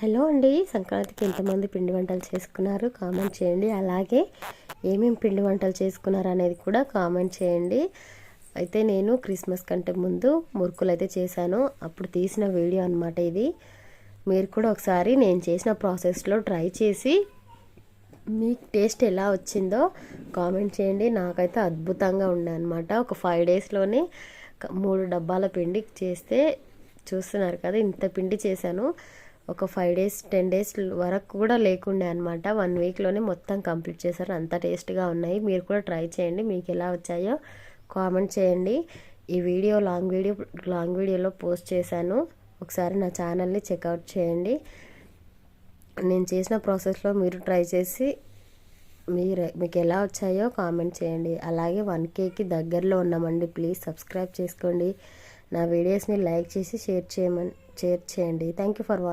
Hello అండి. సంక్రాంతికి ఎంతమంది పిండి వంటలు చేసుకున్నారు కామెంట్ చేయండి. అలాగే ఏమేమి పిండి వంటలు చేసుకున్నారు అనేది కూడా కామెంట్ చేయండి. అయితే నేను క్రిస్మస్ కంటే ముందు మురుకులు అయితే చేశాను. అప్పుడు తీసిన వీడియో అనమాట ఇది. మీరు కూడా ఒకసారి నేను చేసిన ప్రాసెస్లో ట్రై చేసి మీకు టేస్ట్ ఎలా వచ్చిందో కామెంట్ చేయండి. నాకైతే అద్భుతంగా ఉండే అనమాట ఒక ఫైవ్ డేస్లోనే మూడు డబ్బాల పిండి చేస్తే చూస్తున్నారు కదా ఇంత పిండి చేశాను. ఒక ఫైవ్ డేస్ టెన్ డేస్ వరకు కూడా లేకుండే అనమాట వన్ వీక్లోనే మొత్తం కంప్లీట్ చేశారు. అంత టేస్ట్గా ఉన్నాయి. మీరు కూడా ట్రై చేయండి. మీకు ఎలా వచ్చాయో కామెంట్ చేయండి. ఈ వీడియో లాంగ్ వీడియో లాంగ్ వీడియోలో పోస్ట్ చేశాను. ఒకసారి నా ఛానల్ని చెక్అవుట్ చేయండి. నేను చేసిన ప్రాసెస్లో మీరు ట్రై చేసి మీరు మీకు ఎలా వచ్చాయో కామెంట్ చేయండి. అలాగే వన్ కేకి దగ్గరలో ఉన్నామండి. ప్లీజ్ సబ్స్క్రైబ్ చేసుకోండి. నా వీడియోస్ని లైక్ చేసి షేర్ చేయమని షేర్ చేయండి. Thank you for watching